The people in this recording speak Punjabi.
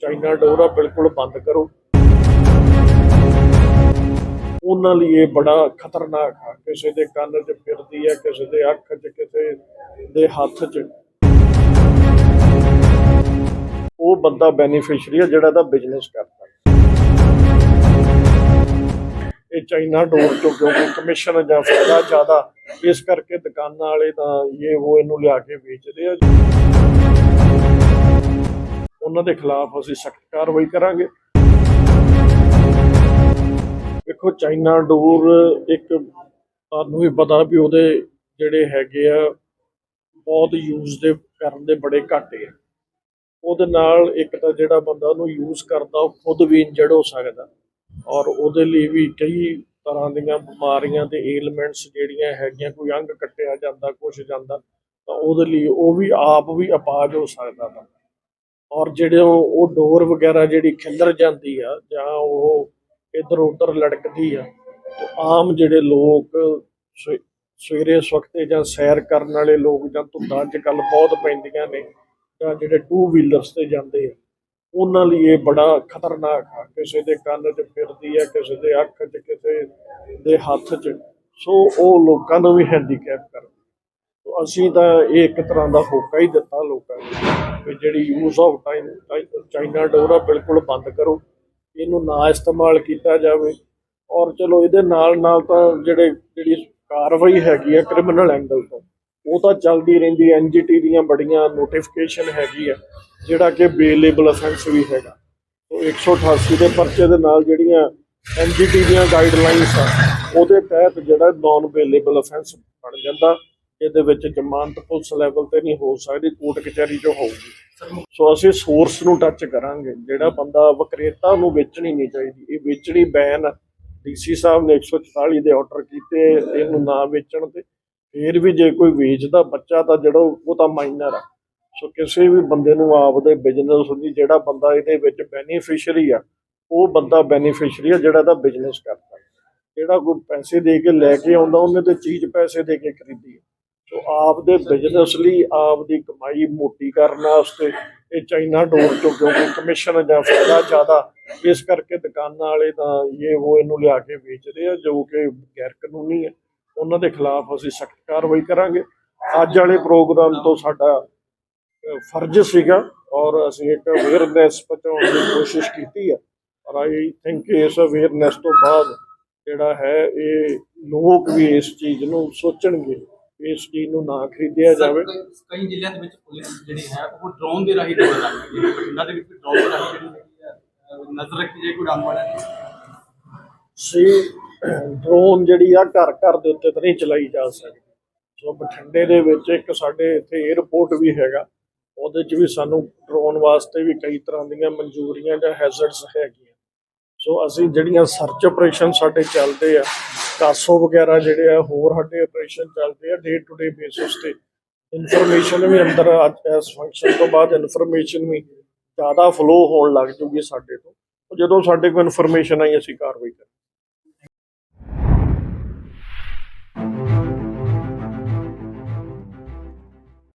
ਚਾਈਨਾ ਡੋਰ ਆ, ਬਿਲਕੁਲ ਬੰਦ ਕਰੋ। ਉਹਨਾਂ ਲਈ ਇਹ ਬੜਾ ਖਤਰਨਾਕ ਆ। ਕਿਸੇ ਦੇ ਕੰਨ 'ਚ ਫਿਰਦੀ ਹੈ ਕਿਸੇ ਦੇ ਅੱਖ 'ਚ, ਕਿਸੇ ਦੇ ਹੱਥ 'ਚ। ਉਹ ਬੰਦਾ ਬੈਨੀਫੀਸ਼ੀਅਰੀ ਆ ਜਿਹੜਾ ਦਾ ਬਿਜ਼ਨਸ ਕਰਦਾ। ਇਹ ਚਾਈਨਾ ਡੋਰ ਤੋਂ ਕਿਉਂਕਿ ਕਮਿਸ਼ਨ ਜਾਂ ਫਾਇਦਾ ਜ਼ਿਆਦਾ, ਇਸ ਕਰਕੇ ਦੁਕਾਨਾਂ ਵਾਲੇ ਤਾਂ ਇਹ ਉਹ ਇਹਨੂੰ ਲਿਆ ਕੇ ਵੇਚਦੇ ਆ। ਉਹਨਾਂ ਦੇ ਖਿਲਾਫ ਅਸੀਂ ਸਖਤ ਕਾਰਵਾਈ ਕਰਾਂਗੇ। ਦੇਖੋ ਚਾਈਨਾ ਡੋਰ ਇੱਕ ਤੁਹਾਨੂੰ ਵੀ ਪਤਾ ਵੀ ਉਹਦੇ ਜਿਹੜੇ ਹੈਗੇ ਆ, ਬਹੁਤ ਯੂਜ਼ ਦੇ ਕਰਨ ਦੇ ਬੜੇ ਘਾਟੇ ਆ। ਉਹਦੇ ਨਾਲ ਇੱਕ ਤਾਂ ਜਿਹੜਾ ਬੰਦਾ ਉਹਨੂੰ ਯੂਜ਼ ਕਰਦਾ, ਉਹ ਖੁਦ ਵੀ ਇੰਜਰਡ ਹੋ ਸਕਦਾ। ਔਰ ਉਹਦੇ ਲਈ ਵੀ ਕਈ ਤਰ੍ਹਾਂ ਦੀਆਂ ਬਿਮਾਰੀਆਂ ਤੇ ਏਲਮੈਂਟਸ ਜਿਹੜੀਆਂ ਹੈਗੀਆਂ, ਕੋਈ ਅੰਗ ਕੱਟਿਆ ਜਾਂਦਾ, ਕੁਛ ਜਾਂਦਾ, ਤਾਂ ਉਹਦੇ ਲਈ ਉਹ ਵੀ ਆਪ ਵੀ ਅਪਾਜ ਹੋ ਸਕਦਾ। ਵਾ ਔਰ ਜਿਹੜੇ ਉਹ ਡੋਰ ਵਗੈਰਾ ਜਿਹੜੀ ਖਿੰਦਰ ਜਾਂਦੀ ਆ, ਜਾਂ ਉਹ ਇੱਧਰ ਉੱਧਰ ਲੜਕਦੀ ਆ, ਤੇ ਆਮ ਜਿਹੜੇ ਲੋਕ ਸਵੇ- ਸਵੇਰੇ ਸਵਖਤੇ ਜਾਂ ਸੈਰ ਕਰਨ ਵਾਲੇ ਲੋਕ ਜਾਂ ਧੁੰਦਾਂ ਅੱਜ ਕੱਲ ਬਹੁਤ ਪੈਂਦੀਆਂ ਨੇ, ਜਾਂ ਜਿਹੜੇ ਟੂ ਵੀਲਰਸ ਤੇ ਜਾਂਦੇ ਆ, ਉਹਨਾਂ ਲਈ ਇਹ ਬੜਾ ਖਤਰਨਾਕ ਆ। ਕਿਸੇ ਦੇ ਕੰਨ 'ਚ ਫਿਰਦੀ ਆ, ਕਿਸੇ ਦੇ ਅੱਖ 'ਚ, ਕਿਸੇ ਦੇ ਹੱਥ 'ਚ। ਸੋ ਉਹ ਲੋਕਾਂ ਨੂੰ ਵੀ ਹੈਂਡੀਕੈਪ ਕਰ ਅਸੀਂ ਤਾਂ ਇਹ ਇੱਕ ਤਰ੍ਹਾਂ ਦਾ ਹੋਕਾ ਹੀ ਦਿੱਤਾ ਲੋਕਾਂ ਨੂੰ ਕਿ ਜਿਹੜੀ ਯੂਜ਼ ਆਫ ਟਾਈਮ ਚਾਈਨਾ ਡੋਰਾ ਬਿਲਕੁਲ ਬੰਦ ਕਰੋ, ਇਹਨੂੰ ਨਾ ਇਸਤੇਮਾਲ ਕੀਤਾ ਜਾਵੇ। ਔਰ ਚਲੋ ਇਹਦੇ ਨਾਲ ਨਾਲ ਤਾਂ ਜਿਹੜੇ ਜਿਹੜੀ ਕਾਰਵਾਈ ਹੈਗੀ ਆ ਕ੍ਰਿਮੀਨਲ ਐਂਗਲ ਤੋਂ, ਉਹ ਤਾਂ ਚੱਲਦੀ ਰਹਿੰਦੀ ਐਨਜੀਟੀ ਦੀਆਂ ਬੜੀਆਂ ਨੋਟੀਫਿਕੇਸ਼ਨ ਹੈਗੀ ਆ, ਜਿਹੜਾ ਕਿ ਬੇਲੇਬਲ ਅਫੈਂਸ ਵੀ ਹੈਗਾ। ਉਹ 188 ਦੇ ਪਰਚੇ ਦੇ ਨਾਲ ਜਿਹੜੀਆਂ ਐਨਜੀਟੀ ਦੀਆਂ ਗਾਈਡਲਾਈਨਸ ਆ, ਉਹਦੇ ਤਹਿਤ ਜਿਹੜਾ ਨਾਨ ਬੇਲੇਬਲ ਅਫੈਂਸ ਬਣ ਜਾਂਦਾ। ਇਹਦੇ ਵਿੱਚ ਜ਼ਮਾਨਤ ਪੁਲਿਸ ਲੈਵਲ ਤੇ ਨਹੀਂ ਹੋ ਸਕਦੀ ਕੋਰਟ ਕਚਹਿਰੀ 'ਚ ਹੋਊਗੀ। ਸੋ ਅਸੀਂ ਸੋਰਸ ਨੂੰ ਟੱਚ ਕਰਾਂਗੇ। ਜਿਹੜਾ ਬੰਦਾ ਵਿਕਰੇਤਾ ਨੂੰ ਵੇਚਣੀ ਨਹੀਂ ਚਾਹੀਦੀ। ਇਹ ਵੇਚਣੀ ਬੈਨ ਡੀਸੀ ਸਾਹਿਬ ਨੇ 144 ਦੇ ਆਰਡਰ ਕੀਤੇ, ਇਹਨੂੰ ਨਾ ਵੇਚਣ ਤੇ ਫਿਰ ਵੀ ਜੇ ਕੋਈ ਵੇਚਦਾ ਬੱਚਾ ਤਾਂ ਜਿਹੜਾ ਉਹ ਤਾਂ ਮਾਈਨਰ ਆ। ਸੋ ਕਿਸੇ ਵੀ ਬੰਦੇ ਨੂੰ ਆਪਦੇ ਬਿਜ਼ਨਸ ਦੀ ਜਿਹੜਾ ਬੰਦਾ ਇਹਦੇ ਵਿੱਚ ਬੈਨੀਫੀਸ਼ੀਅਰੀ ਆ, ਉਹ ਬੰਦਾ ਬੈਨੀਫੀਸ਼ੀਅਰੀ ਆ ਜਿਹੜਾ ਦਾ ਬਿਜ਼ਨਸ ਕਰਦਾ। ਜਿਹੜਾ ਕੋਈ ਪੈਸੇ ਦੇ ਕੇ ਲੈ ਕੇ ਆਉਂਦਾ, ਉਹਨੇ ਤੇ ਚੀਜ਼ ਪੈਸੇ ਦੇ ਕੇ ਖਰੀਦੀ ਆ। ਸੋ ਆਪ ਦੇ ਬਿਜ਼ਨਸ ਲਈ ਆਪ ਦੀ ਕਮਾਈ ਮੋਟੀ ਕਰਨ ਵਾਸਤੇ ਇਹ ਚਾਈਨਾ ਡੋਰ ਤੋਂ ਕਿਉਂਕਿ ਕਮਿਸ਼ਨ ਜਾਂ ਫਾਇਦਾ ਜ਼ਿਆਦਾ, ਇਸ ਕਰਕੇ ਦੁਕਾਨਾਂ ਵਾਲੇ ਤਾਂ ਇਹ ਉਹ ਇਹਨੂੰ ਲਿਆ ਕੇ ਵੇਚਦੇ ਆ, ਜੋ ਕਿ ਗੈਰ ਕਾਨੂੰਨੀ ਹੈ ਉਹਨਾਂ ਦੇ ਖਿਲਾਫ ਅਸੀਂ ਸਖਤ ਕਾਰਵਾਈ ਕਰਾਂਗੇ। ਅੱਜ ਵਾਲੇ ਪ੍ਰੋਗਰਾਮ ਤੋਂ ਸਾਡਾ ਫਰਜ਼ ਸੀਗਾ ਔਰ ਅਸੀਂ ਇੱਕ ਅਵੇਅਰਨੈਸ ਪਹੁੰਚਾਉਣ ਦੀ ਕੋਸ਼ਿਸ਼ ਕੀਤੀ ਆ। ਔਰ ਆਈ ਥਿੰਕ ਇਸ ਅਵੇਅਰਨੈਸ ਤੋਂ ਬਾਅਦ ਜਿਹੜਾ ਹੈ, ਇਹ ਲੋਕ ਵੀ ਇਸ ਚੀਜ਼ ਨੂੰ ਸੋਚਣਗੇ। ਇਸ ਚੀਜ਼ ਨੂੰ ਨਾ ਖਰੀਦਿਆ ਜਾਵੇ। ਕਈ ਜ਼ਿਲ੍ਹਿਆਂ ਦੇ ਵਿੱਚ ਪੁਲਿਸ ਜਿਹੜੀ ਹੈ ਉਹ ਡਰੋਨ ਦੇ ਰਾਹੀਂ ਨਜ਼ਰ ਰੱਖਦੀ ਹੈ। ਬਠਿੰਡਾ ਦੇ ਵਿੱਚ ਡਰੋਨ ਦੇ ਰਾਹੀਂ ਜਿਹੜੀ ਨਜ਼ਰ ਰੱਖੀ ਜਾਏ ਕੋਈ ਡੰਗ ਵਾਲਾ। ਸੀ ਡਰੋਨ ਜਿਹੜੀ ਆ ਘਰ ਘਰ ਦੇ ਉੱਤੇ ਤਾਂ ਨਹੀਂ ਚਲਾਈ ਜਾ ਸਕਦੀ। ਸੋ ਬਠਿੰਡੇ ਦੇ ਵਿੱਚ ਇੱਕ ਸਾਡੇ ਇੱਥੇ 에어ਪੋਰਟ ਵੀ ਹੈਗਾ। ਉਹਦੇ 'ਚ ਵੀ ਸਾਨੂੰ ਡਰੋਨ ਵਾਸਤੇ ਵੀ ਕਈ ਤਰ੍ਹਾਂ ਦੀਆਂ ਮਨਜ਼ੂਰੀਆਂ ਜਾਂ ਹੈਜ਼ਰਡਸ ਹੈਗੀਆਂ। ਸੋ ਅਸੀਂ ਜਿਹੜੀਆਂ ਸਰਚ ਆਪਰੇਸ਼ਨ ਸਾਡੇ ਚੱਲਦੇ ਆ ਕਾਸੋ ਵਗੈਰਾ ਜਿਹੜੇ ਆ, ਹੋਰ ਸਾਡੇ ਆਪਰੇਸ਼ਨ ਚੱਲਦੇ ਆ ਡੇ ਟੂ ਡੇ ਬੇਸਿਸ ਤੇ। ਇਨਫੋਰਮੇਸ਼ਨ ਵੀ ਅੰਦਰ ਅੱਜ ਇਸ ਫੰਕਸ਼ਨ ਤੋਂ ਬਾਅਦ ਇਨਫੋਰਮੇਸ਼ਨ ਵੀ ਜ਼ਿਆਦਾ ਫਲੋ ਹੋਣ ਲੱਗ ਜੂਗੀ ਸਾਡੇ ਤੋਂ। ਜਦੋਂ ਸਾਡੇ ਕੋਲ ਇਨਫੋਰਮੇਸ਼ਨ ਆਈ, ਅਸੀਂ ਕਾਰਵਾਈ ਕਰਾਂਗੇ।